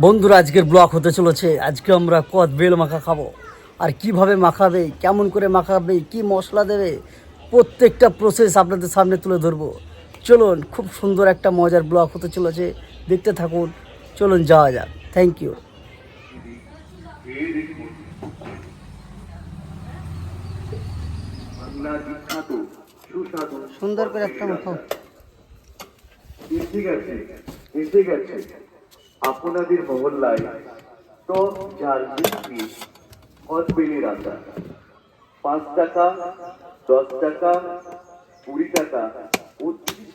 বন্ধুরা, আজকের ব্লগ হতে চলেছে। আজকে আমরা কদ বেল মাখা খাব। আর কীভাবে মাখাবে, কেমন করে মাখাবে, কি মশলা দেবে, প্রত্যেকটা প্রসেস আপনাদের সামনে তুলে ধরবো। চলুন, খুব সুন্দর একটা মজার ব্লগ হতে চলেছে। দেখতে থাকুন, চলুন যাওয়া যাক। থ্যাংক ইউ সুন্দর করে একটা মাখাও। এসে গেছে এসে গেছে আপনাদের মহল্লায় টক ঝাল মিষ্টি হসপিটালি রান্না পাঁচ টাকা, দশ টাকা, কুড়ি টাকা ও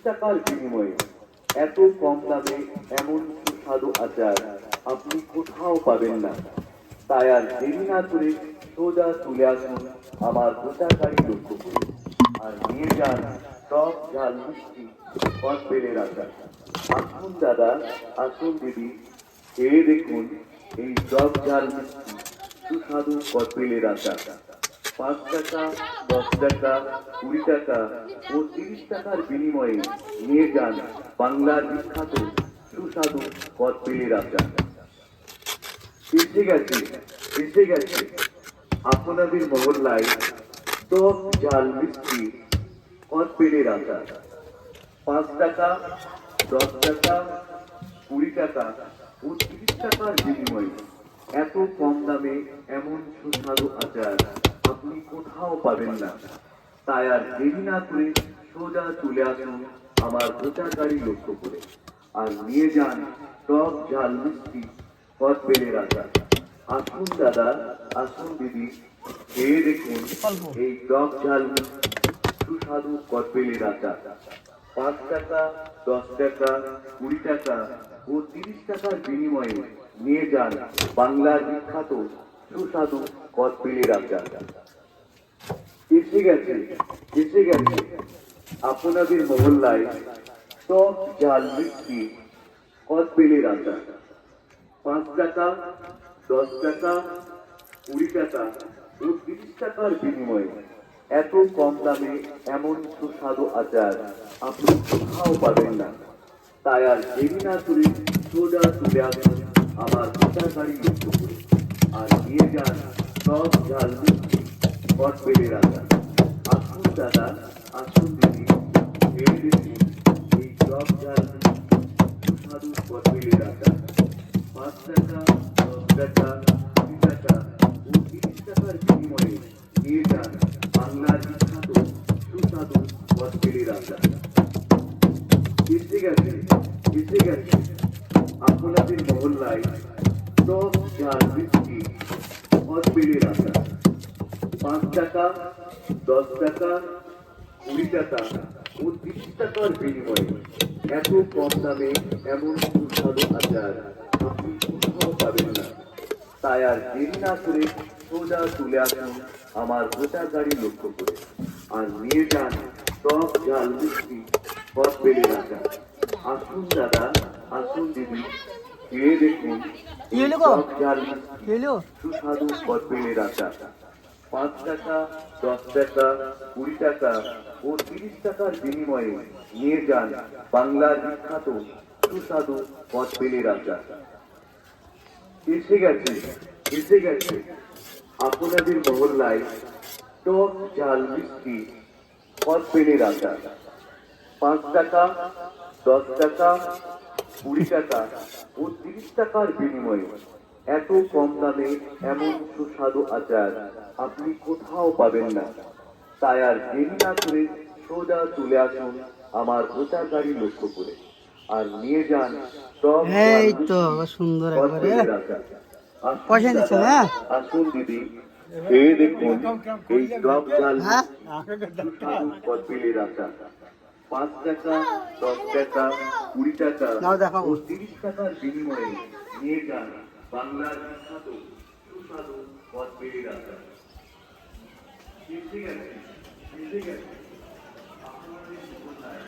টাকার বিনিময়ে এত কম দামে এমন সুস্বাদু আচার আপনি কোথাও পাবেন না। তাই আর দেরি না করে সোজা তুলে আসুন আমার গাড়ি লক্ষ্য করে আর নিয়ে যান টক ঝাল মিষ্টি হসপিটালের আচার আসুন দাদা, আসুন দিদি, খেয়ে দেখুন এই মিষ্টি সুস্বাদু কদবেলের আচার পাঁচ টাকা, দশ টাকা, কুড়ি টাকা ও তিরিশ টাকার বিনিময়ে নিয়ে যান বাংলার বিখ্যাত সুস্বাদু কদবেলের আচার এসে গেছে এসে গেছে। আপনাদের মহল্লায় টক ঝাল মিষ্টি কদবেলের আচার পাঁচ টাকা দশ টাকা কুড়ি টাকা ও তিরিশ টাকার বিনিময়ে। এত কম দামে এমন সুস্বাদু আচার আপনি কোথাও পাবেন না। তাই আর দেরি না করে সোজা চলে আসুন আমার গাড়ি লক্ষ্য করে। আর নিয়ে যান টক ঝাল মিষ্টি কদবেলের আচার আসুন দাদা আসুন দিদি খেয়ে দেখুন এই টক ঝাল মিষ্টি। সুস্বাদু কদবেলের আচার পাঁচ টাকা, দশ টাকা, কুড়ি টাকা ও তিরিশ টাকার বিনিময়ে নিয়ে যান বাংলার বিখ্যাত সুস্বাদু কদবেলের আচার এসে গেছে এসে গেছে আপনাদের মহল্লায় টক জাল মিষ্টি কদবেলের আচার পাঁচ টাকা, দশ টাকা, কুড়ি টাকা ও তিরিশ টাকার বিনিময়ে এত কম দামে এমন সুস্বাদু আচার আপনি কোথাও পাবেন না। তাই আর দেরি না করে সোজা তুলে আসুন আমার গোটা গাড়ি লক্ষ্য করে আর নিয়ে যান সব ঝাল মিষ্টি কটবেলের আচার। আসুন দাদা, আসুন দিদি দেখুন এই সব ঝাল সুস্বাদু কটবেলের আচার। পাঁচ টাকা, দশ টাকা, কুড়ি টাকা ও তিরিশ টাকার বিনিময়ে নিয়ে যান বাংলার বিখ্যাত সুস্বাদু কদবেলের আচার এসে গেছে এসে গেছে আপনাদের মহল্লায় টক ঝাল মিষ্টি কদবেলের আচার পাঁচ টাকা দশ টাকা কুড়ি টাকা ও তিরিশ টাকার বিনিময়ে এত কম দামে এমন সুস্বাদু আচার আপনি কোথাও পাবেন না তাই আর দেরি না করে সোজা তুলে আসুন আমার গোটা গাড়ি লক্ষ্য করে। আর নিয়ে যান টক ঝাল মিষ্টি কদবেলের আচার আসুন দাদা আসুন দিদি। খেয়ে দেখুন? টক ঝাল মিষ্টি সুস্বাদু কদবেলের আচার পাঁচ টাকা দশ টাকা কুড়ি টাকা ও তিরিশ টাকার বিনিময়ে নিয়ে যান বাংলার বিখ্যাত সুস্বাদু কদবেলের আচার এসে গেছে এসে গেছে। আপনাদের মহল্লায় টক ঝাল মিষ্টি কদবেলের আচার পাঁচ টাকা দশ টাকা কুড়ি টাকা ও তিরিশ টাকার বিনিময়ে এত কম দামে এমন সুস্বাদু আচার আপনি কোথাও পাবেন না। তাই আর দেরি না করে সোজা তুলে আসুন আমার গোটা গাড়ি লক্ষ্য করে আর নিয়ে যান এই তো সুন্দর একবারে। পয়সা দিচ্ছ দাদা, না? আসুন দিদি খেয়ে দেখুন এই টক ঝাল হ্যাঁ সুস্বাদু কদবেলের আচার পাঁচ টাকা দশ টাকা কুড়ি টাকা নাও দেখাও। ও তিরিশ টাকার বিনিময়ে নিয়ে যান বাংলার বিখ্যাত সুস্বাদু কদবেলের আচার এসে গেছে এসে গেছে